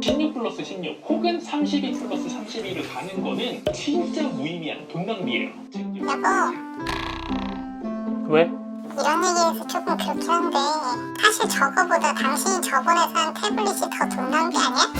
16 플러스 16 혹은 32 플러스 32를 가는 거는 진짜 무의미한 돈 낭비예요. 즉, 여보 왜? 이런 얘기해서 조금 그렇긴 한데 사실 저거보다 당신이 저번에 산 태블릿이 더 돈 낭비 아니야?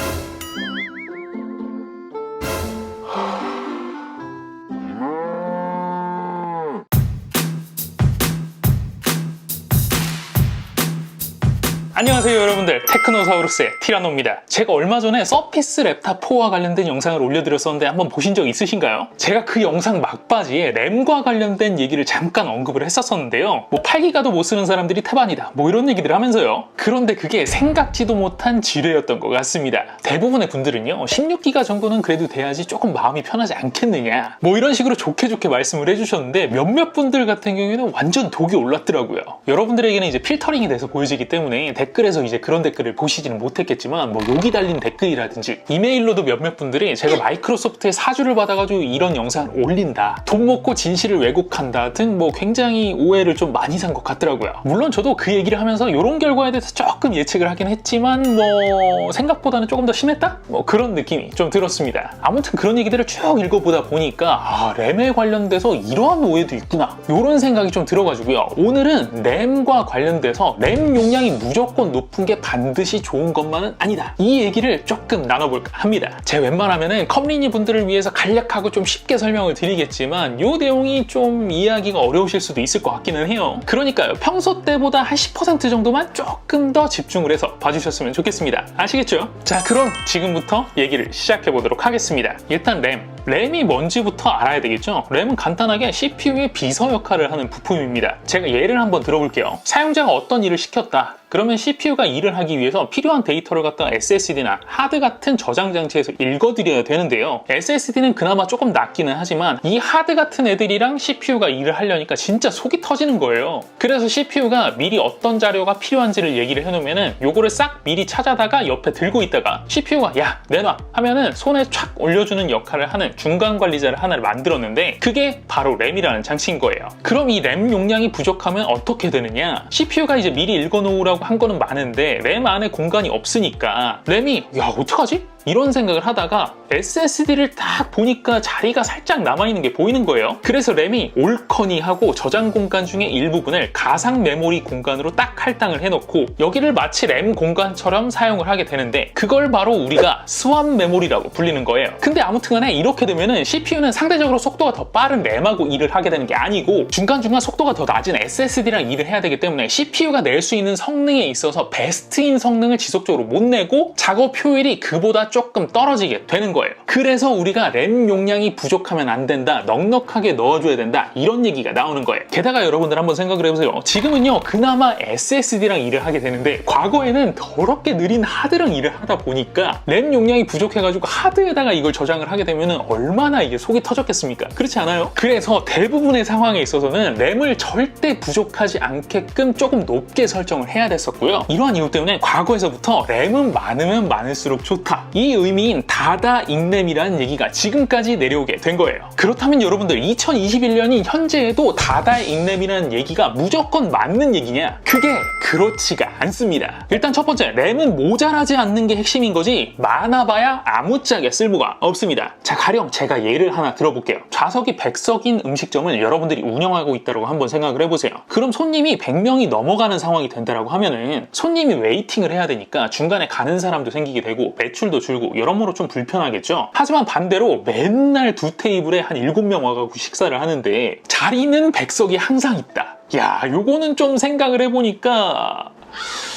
안녕하세요 여러분들. 테크노사우루스의 티라노입니다. 제가 얼마 전에 서피스 랩탑 4와 관련된 영상을 올려드렸었는데 한번 보신 적 있으신가요? 제가 그 영상 막바지에 램과 관련된 얘기를 잠깐 언급을 했었었는데요. 뭐 8기가도 못 쓰는 사람들이 태반이다. 뭐 이런 얘기들 하면서요. 그런데 그게 생각지도 못한 지뢰였던 것 같습니다. 대부분의 분들은요 16기가 정도는 그래도 돼야지 조금 마음이 편하지 않겠느냐. 뭐 이런 식으로 좋게 좋게 말씀을 해주셨는데 몇몇 분들 같은 경우에는 완전 독이 올랐더라고요. 여러분들에게는 이제 필터링이 돼서 보여지기 때문에 댓글에서 이제 그런 댓글을 보시지는 못했겠지만 뭐 욕이 달린 댓글이라든지 이메일로도 몇몇 분들이 제가 마이크로소프트의 사주를 받아가지고 이런 영상을 올린다. 돈 먹고 진실을 왜곡한다 등 뭐 굉장히 오해를 좀 많이 산 것 같더라고요. 물론 저도 그 얘기를 하면서 이런 결과에 대해서 조금 예측을 하긴 했지만 뭐 생각보다는 조금 더 심했다? 뭐 그런 느낌이 좀 들었습니다. 아무튼 그런 얘기들을 쭉 읽어보다 보니까 아 램에 관련돼서 이러한 오해도 있구나. 이런 생각이 좀 들어가지고요. 오늘은 램과 관련돼서 램 용량이 무조건 높은 게 반드시 좋은 것만은 아니다. 이 얘기를 조금 나눠볼까 합니다. 제 웬만하면은 컴리니 분들을 위해서 간략하고 좀 쉽게 설명을 드리겠지만 이 내용이 좀 이해하기가 어려우실 수도 있을 것 같기는 해요. 그러니까요. 평소 때보다 한 10% 정도만 조금 더 집중을 해서 봐주셨으면 좋겠습니다. 아시겠죠? 자 그럼 지금부터 얘기를 시작해 보도록 하겠습니다. 일단 램 램이 뭔지부터 알아야 되겠죠? 램은 간단하게 CPU의 비서 역할을 하는 부품입니다. 제가 예를 한번 들어볼게요. 사용자가 어떤 일을 시켰다. 그러면 CPU가 일을 하기 위해서 필요한 데이터를 갖다가 SSD나 하드 같은 저장 장치에서 읽어드려야 되는데요. SSD는 그나마 조금 낫기는 하지만 이 하드 같은 애들이랑 CPU가 일을 하려니까 진짜 속이 터지는 거예요. 그래서 CPU가 미리 어떤 자료가 필요한지를 얘기를 해놓으면은 요거를 싹 미리 찾아다가 옆에 들고 있다가 CPU가 야 내놔 하면은 손에 촥 올려주는 역할을 하는 중간 관리자를 하나를 만들었는데 그게 바로 램이라는 장치인 거예요. 그럼 이 램 용량이 부족하면 어떻게 되느냐? CPU가 이제 미리 읽어놓으라고 한 거는 많은데 램 안에 공간이 없으니까 램이 야 어떡하지? 이런 생각을 하다가 SSD를 딱 보니까 자리가 살짝 남아있는 게 보이는 거예요. 그래서 램이 올커니 하고 저장 공간 중에 일부분을 가상 메모리 공간으로 딱 할당을 해놓고 여기를 마치 램 공간처럼 사용을 하게 되는데 그걸 바로 우리가 스왑 메모리라고 불리는 거예요. 근데 아무튼 간에 이렇게 되면은 CPU는 상대적으로 속도가 더 빠른 램하고 일을 하게 되는 게 아니고 중간중간 속도가 더 낮은 SSD랑 일을 해야 되기 때문에 CPU가 낼 수 있는 성능에 있어서 베스트인 성능을 지속적으로 못 내고 작업 효율이 그보다 조금 떨어지게 되는 거예요. 그래서 우리가 램 용량이 부족하면 안 된다, 넉넉하게 넣어줘야 된다 이런 얘기가 나오는 거예요. 게다가 여러분들 한번 생각을 해보세요. 지금은요 그나마 SSD랑 일을 하게 되는데 과거에는 더럽게 느린 하드랑 일을 하다 보니까 램 용량이 부족해가지고 하드에다가 이걸 저장을 하게 되면 얼마나 이게 속이 터졌겠습니까? 그렇지 않아요? 그래서 대부분의 상황에 있어서는 램을 절대 부족하지 않게끔 조금 높게 설정을 해야 됐었고요. 이러한 이유 때문에 과거에서부터 램은 많으면 많을수록 좋다. 이 의미인 다다 인램이라는 얘기가 지금까지 내려오게 된 거예요. 그렇다면 여러분들 2021년인 현재에도 다다 인램이라는 얘기가 무조건 맞는 얘기냐? 그게 그렇지가 않습니다. 일단 첫 번째, 램은 모자라지 않는 게 핵심인 거지 많아봐야 아무짝에 쓸모가 없습니다. 자, 가령 제가 예를 하나 들어볼게요. 좌석이 100석인 음식점을 여러분들이 운영하고 있다고 한번 생각을 해보세요. 그럼 손님이 100명이 넘어가는 상황이 된다라고 하면은 손님이 웨이팅을 해야 되니까 중간에 가는 사람도 생기게 되고 매출도 줄고 여러모로 좀 불편하겠죠. 하지만 반대로 맨날 두 테이블에 한 7명 와가지고 식사를 하는데 자리는 100석이 항상 있다. 야, 요거는 좀 생각을 해보니까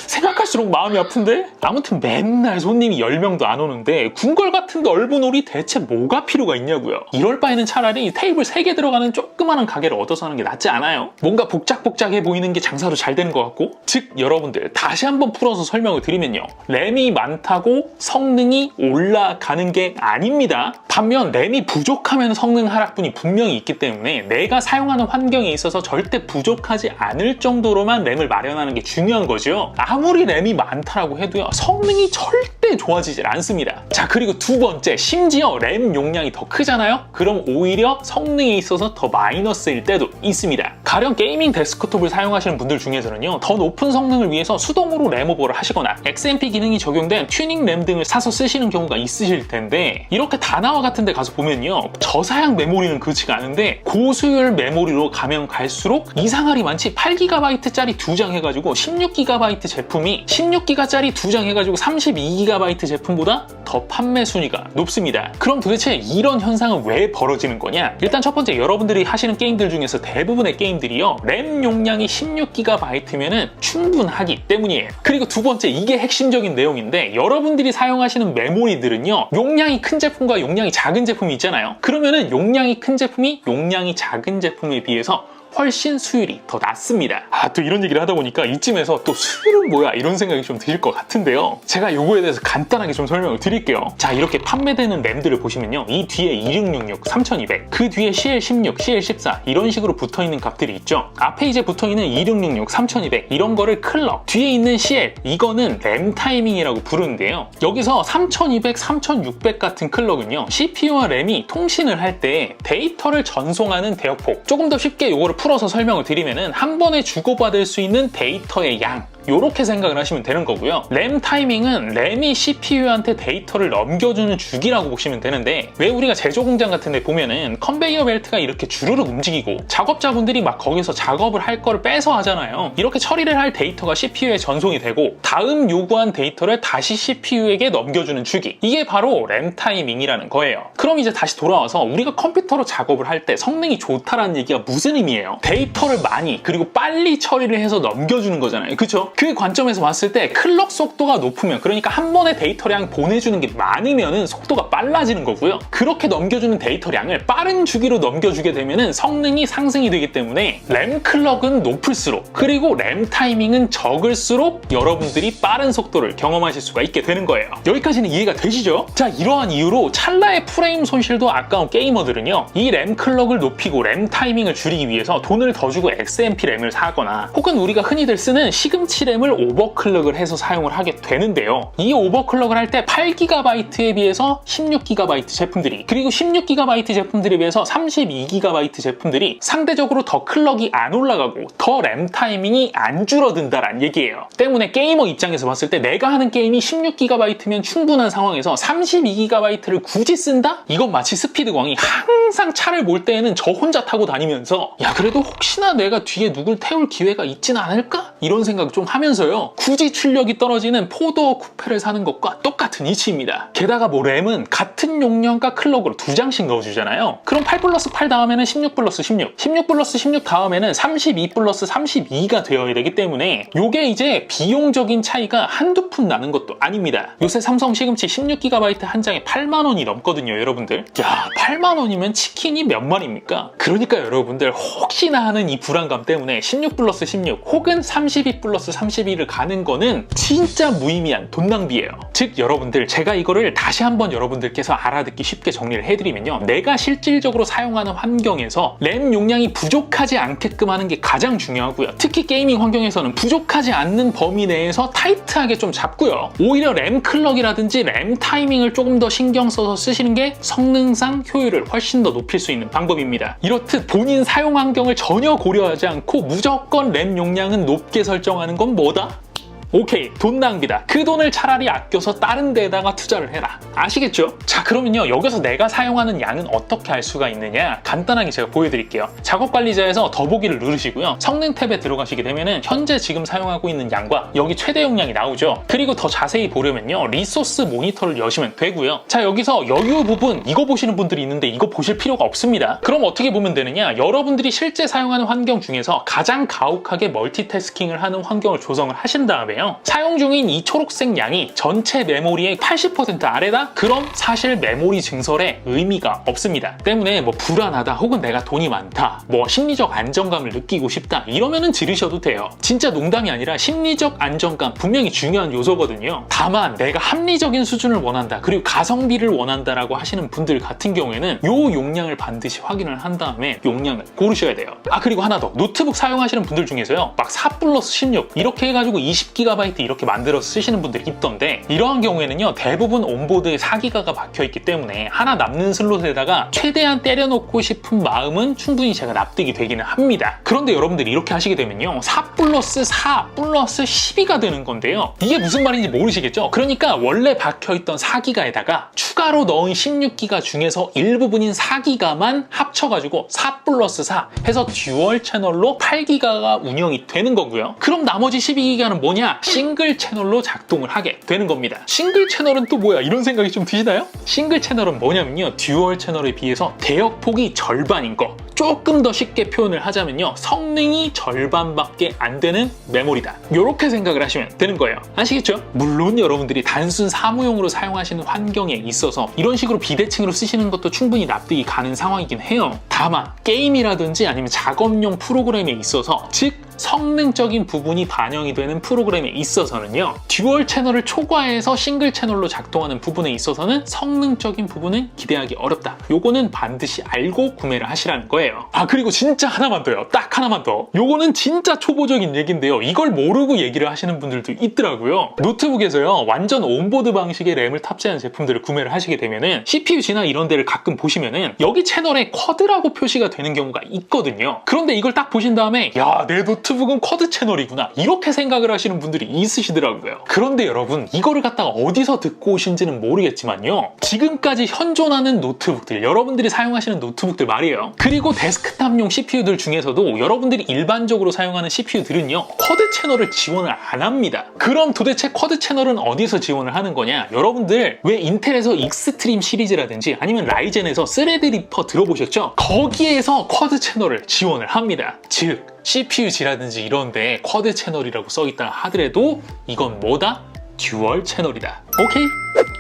생각할수록 마음이 아픈데? 아무튼 맨날 손님이 10명도 안 오는데 궁궐 같은 넓은 홀이 대체 뭐가 필요가 있냐고요. 이럴 바에는 차라리 테이블 3개 들어가는 조그마한 가게를 얻어서 하는 게 낫지 않아요? 뭔가 복작복작해 보이는 게 장사도 잘 되는 것 같고 즉 여러분들 다시 한번 풀어서 설명을 드리면요. 램이 많다고 성능이 올라가는 게 아닙니다. 반면 램이 부족하면 성능 하락분이 분명히 있기 때문에 내가 사용하는 환경에 있어서 절대 부족하지 않을 정도로만 램을 마련하는 게 중요한 거죠. 아무리 램이 많다라고 해도요 성능이 절대 좋아지질 않습니다. 자 그리고 두 번째 심지어 램 용량이 더 크잖아요. 그럼 오히려 성능에 있어서 더 마이너스일 때도 있습니다. 가령 게이밍 데스크톱을 사용하시는 분들 중에서는요 더 높은 성능을 위해서 수동으로 램 오버를 하시거나 XMP 기능이 적용된 튜닝 램 등을 사서 쓰시는 경우가 있으실 텐데 이렇게 다나와 같은 데 가서 보면요 저사양 메모리는 그렇지가 않은데 고수율 메모리로 가면 갈수록 이상할이 많지 8GB짜리 두 장 해가지고 16GB 제품이 16기가짜리 두 장 해가지고 32GB 제품보다 더 판매 순위가 높습니다. 그럼 도대체 이런 현상은 왜 벌어지는 거냐? 일단 첫 번째 여러분들이 하시는 게임들 중에서 대부분의 게임들이요 램 용량이 16GB면은 충분하기 때문이에요. 그리고 두 번째 이게 핵심적인 내용인데 여러분들이 사용하시는 메모리들은요 용량이 큰 제품과 용량이 작은 제품이 있잖아요. 그러면은 용량이 큰 제품이 용량이 작은 제품에 비해서 훨씬 수율이 더 낮습니다. 아, 또 이런 얘기를 하다 보니까 이쯤에서 또 수율은 뭐야? 이런 생각이 좀 드실 것 같은데요. 제가 요거에 대해서 간단하게 좀 설명을 드릴게요. 자, 이렇게 판매되는 램들을 보시면요. 이 뒤에 2666, 3200, 그 뒤에 CL16, CL14 이런 식으로 붙어 있는 값들이 있죠. 앞에 이제 붙어 있는 2666, 3200 이런 거를 클럭, 뒤에 있는 CL 이거는 램 타이밍이라고 부르는데요. 여기서 3200, 3600 같은 클럭은요. CPU와 램이 통신을 할 때 데이터를 전송하는 대역폭. 조금 더 쉽게 요거를 풀어서 설명을 드리면은 한 번에 주고받을 수 있는 데이터의 양 이렇게 생각을 하시면 되는 거고요. 램 타이밍은 램이 CPU한테 데이터를 넘겨주는 주기라고 보시면 되는데 왜 우리가 제조 공장 같은 데 보면은 컨베이어 벨트가 이렇게 주르륵 움직이고 작업자분들이 막 거기서 작업을 할 거를 빼서 하잖아요. 이렇게 처리를 할 데이터가 CPU에 전송이 되고 다음 요구한 데이터를 다시 CPU에게 넘겨주는 주기. 이게 바로 램 타이밍이라는 거예요. 그럼 이제 다시 돌아와서 우리가 컴퓨터로 작업을 할 때 성능이 좋다라는 얘기가 무슨 의미예요? 데이터를 많이 그리고 빨리 처리를 해서 넘겨주는 거잖아요. 그쵸? 그 관점에서 봤을 때 클럭 속도가 높으면 그러니까 한 번에 데이터량 보내주는 게 많으면 속도가 빨라지는 거고요. 그렇게 넘겨주는 데이터량을 빠른 주기로 넘겨주게 되면 성능이 상승이 되기 때문에 램 클럭은 높을수록 그리고 램 타이밍은 적을수록 여러분들이 빠른 속도를 경험하실 수가 있게 되는 거예요. 여기까지는 이해가 되시죠? 자 이러한 이유로 찰나의 프레임 손실도 아까운 게이머들은요 이 램 클럭을 높이고 램 타이밍을 줄이기 위해서 돈을 더 주고 XMP 램을 사거나 혹은 우리가 흔히들 쓰는 시금치 램을 오버클럭을 해서 사용을 하게 되는데요. 이 오버클럭을 할 때 8GB에 비해서 16GB 제품들이 그리고 16GB 제품들에 비해서 32GB 제품들이 상대적으로 더 클럭이 안 올라가고 더 램 타이밍이 안 줄어든다란 얘기예요. 때문에 게이머 입장에서 봤을 때 내가 하는 게임이 16GB면 충분한 상황에서 32GB를 굳이 쓴다? 이건 마치 스피드광이 항상 차를 몰 때에는 저 혼자 타고 다니면서 야 그래도 혹시나 내가 뒤에 누굴 태울 기회가 있진 않을까? 이런 생각 좀 하면서요. 굳이 출력이 떨어지는 포도어 쿠페를 사는 것과 똑같은 이치입니다. 게다가 뭐 램은 같은 용량과 클럭으로 두 장씩 넣어주잖아요. 그럼 8 플러스 8 다음에는 16 플러스 16, 16 플러스 16 다음에는 32 플러스 32가 되어야 되기 때문에 요게 이제 비용적인 차이가 한두 푼 나는 것도 아닙니다. 요새 삼성 시금치 16GB 한 장에 8만 원이 넘거든요, 여러분들. 야, 8만 원이면 치킨이 몇 마리입니까? 그러니까 여러분들 혹시나 하는 이 불안감 때문에 16 플러스 16 혹은 32 플러스 32를 가는 거는 진짜 무의미한 돈 낭비예요. 즉 여러분들 제가 이거를 다시 한번 여러분들께서 알아듣기 쉽게 정리를 해드리면요. 내가 실질적으로 사용하는 환경에서 램 용량이 부족하지 않게끔 하는 게 가장 중요하고요. 특히 게이밍 환경에서는 부족하지 않는 범위 내에서 타이트하게 좀 잡고요. 오히려 램 클럭이라든지 램 타이밍을 조금 더 신경 써서 쓰시는 게 성능상 효율을 훨씬 더 높일 수 있는 방법입니다. 이렇듯 본인 사용 환경을 전혀 고려하지 않고 무조건 램 용량은 높게 설정하는 건 뭐다? 오케이 돈 낭비다. 그 돈을 차라리 아껴서 다른 데에다가 투자를 해라. 아시겠죠? 자 그러면요 여기서 내가 사용하는 양은 어떻게 알 수가 있느냐? 간단하게 제가 보여드릴게요. 작업 관리자에서 더보기를 누르시고요. 성능 탭에 들어가시게 되면은 현재 지금 사용하고 있는 양과 여기 최대 용량이 나오죠. 그리고 더 자세히 보려면요 리소스 모니터를 여시면 되고요. 자 여기서 여유 부분 이거 보시는 분들이 있는데 이거 보실 필요가 없습니다. 그럼 어떻게 보면 되느냐? 여러분들이 실제 사용하는 환경 중에서 가장 가혹하게 멀티태스킹을 하는 환경을 조성을 하신 다음에요 사용 중인 이 초록색 양이 전체 메모리의 80% 아래다? 그럼 사실 메모리 증설에 의미가 없습니다. 때문에 뭐 불안하다 혹은 내가 돈이 많다 뭐 심리적 안정감을 느끼고 싶다 이러면은 지르셔도 돼요. 진짜 농담이 아니라 심리적 안정감 분명히 중요한 요소거든요. 다만 내가 합리적인 수준을 원한다 그리고 가성비를 원한다라고 하시는 분들 같은 경우에는 요 용량을 반드시 확인을 한 다음에 용량을 고르셔야 돼요. 아 그리고 하나 더 노트북 사용하시는 분들 중에서요 막 4 플러스 16 이렇게 해가지고 20GB 4GB 이렇게 만들어서 쓰시는 분들이 있던데 이러한 경우에는요 대부분 온보드에 4기가가 박혀있기 때문에 하나 남는 슬롯에다가 최대한 때려놓고 싶은 마음은 충분히 제가 납득이 되기는 합니다. 그런데 여러분들이 이렇게 하시게 되면요 4 플러스 4 플러스 12가 되는 건데요 이게 무슨 말인지 모르시겠죠? 그러니까 원래 박혀있던 4기가에다가 추가로 넣은 16기가 중에서 일부분인 4기가만 합쳐가지고 4 플러스 4 해서 듀얼 채널로 8기가가 운영이 되는 거고요. 그럼 나머지 12기가는 뭐냐? 싱글 채널로 작동을 하게 되는 겁니다. 싱글 채널은 또 뭐야? 이런 생각이 좀 드시나요? 싱글 채널은 뭐냐면요. 듀얼 채널에 비해서 대역폭이 절반인 거. 조금 더 쉽게 표현을 하자면요. 성능이 절반밖에 안 되는 메모리다. 이렇게 생각을 하시면 되는 거예요. 아시겠죠? 물론 여러분들이 단순 사무용으로 사용하시는 환경에 있어서 이런 식으로 비대칭으로 쓰시는 것도 충분히 납득이 가는 상황이긴 해요. 다만 게임이라든지 아니면 작업용 프로그램에 있어서 즉 성능적인 부분이 반영이 되는 프로그램에 있어서는요 듀얼 채널을 초과해서 싱글 채널로 작동하는 부분에 있어서는 성능적인 부분은 기대하기 어렵다. 요거는 반드시 알고 구매를 하시라는 거예요. 아 그리고 진짜 하나만 더요. 딱 하나만 더. 요거는 진짜 초보적인 얘기인데요. 이걸 모르고 얘기를 하시는 분들도 있더라고요. 노트북에서요 완전 온보드 방식의 램을 탑재한 제품들을 구매를 하시게 되면은 CPU지나 이런 데를 가끔 보시면은 여기 채널에 쿼드라고 표시가 되는 경우가 있거든요. 그런데 이걸 딱 보신 다음에 야내 노트북은 쿼드 채널이구나. 이렇게 생각을 하시는 분들이 있으시더라고요. 그런데 여러분 이거를 갖다가 어디서 듣고 오신지는 모르겠지만요. 지금까지 현존하는 노트북들 여러분들이 사용하시는 노트북들 말이에요. 그리고 데스크탑용 CPU들 중에서도 여러분들이 일반적으로 사용하는 CPU들은요 쿼드 채널을 지원을 안 합니다. 그럼 도대체 쿼드 채널은 어디서 지원을 하는 거냐? 여러분들 왜 인텔에서 익스트림 시리즈라든지 아니면 라이젠에서 스레드리퍼 들어보셨죠? 거기에서 쿼드 채널을 지원을 합니다. 즉 CPU지라든지 이런데 쿼드 채널이라고 써있다 하더라도 이건 뭐다? 듀얼 채널이다. 오케이?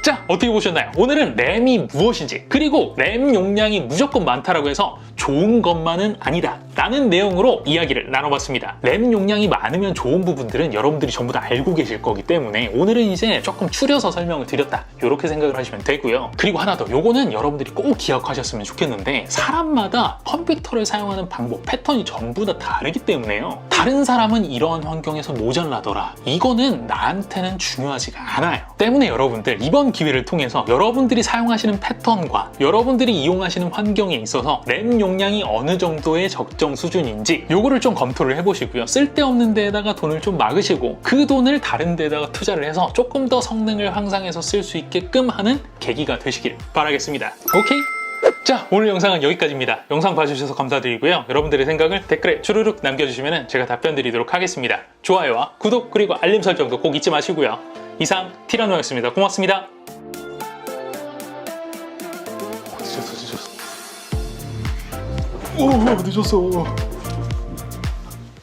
자, 어떻게 보셨나요? 오늘은 램이 무엇인지, 그리고 램 용량이 무조건 많다라고 해서 좋은 것만은 아니다. 라는 내용으로 이야기를 나눠봤습니다. 램 용량이 많으면 좋은 부분들은 여러분들이 전부 다 알고 계실 거기 때문에 오늘은 이제 조금 추려서 설명을 드렸다. 이렇게 생각을 하시면 되고요. 그리고 하나 더, 요거는 여러분들이 꼭 기억하셨으면 좋겠는데 사람마다 컴퓨터를 사용하는 방법, 패턴이 전부 다 다르기 때문에요. 다른 사람은 이러한 환경에서 모자라더라. 이거는 나한테는 중요하지가 않아요. 때문에 여러분들 이번 기회를 통해서 여러분들이 사용하시는 패턴과 여러분들이 이용하시는 환경에 있어서 램 용량이 어느 정도의 적정 수준인지 요거를 좀 검토를 해보시고요. 쓸데없는 데에다가 돈을 좀 막으시고 그 돈을 다른 데다가 투자를 해서 조금 더 성능을 향상해서 쓸 수 있게끔 하는 계기가 되시길 바라겠습니다. 오케이? 자 오늘 영상은 여기까지입니다. 영상 봐주셔서 감사드리고요. 여러분들의 생각을 댓글에 주르륵 남겨주시면 제가 답변 드리도록 하겠습니다. 좋아요와 구독 그리고 알림 설정도 꼭 잊지 마시고요. 이상 티라노였습니다. 고맙습니다. 늦었어 늦었어. 오 늦었어.